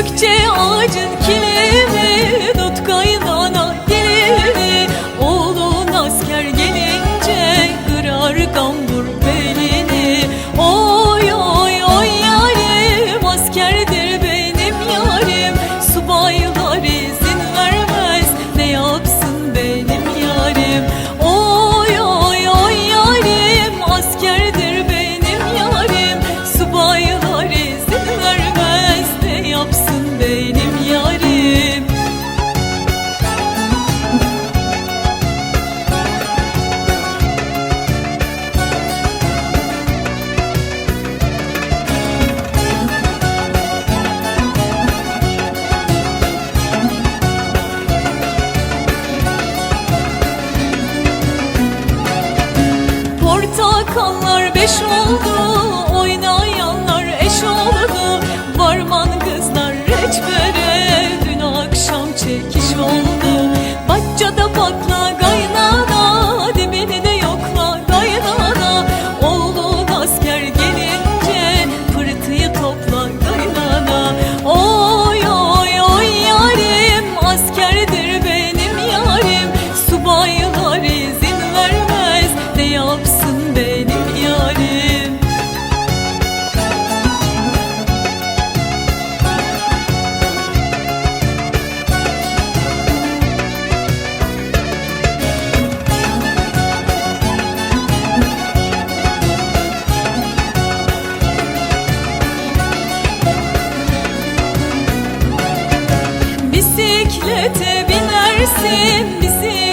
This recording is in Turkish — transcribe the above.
Büyüdükçe ağacın kime bakanlar beş oldu Oynayanlar eş oldu. Varman kızlar reçbere Dün akşam çekiş oldu. Baccada bakla bisiklete binersin bizi.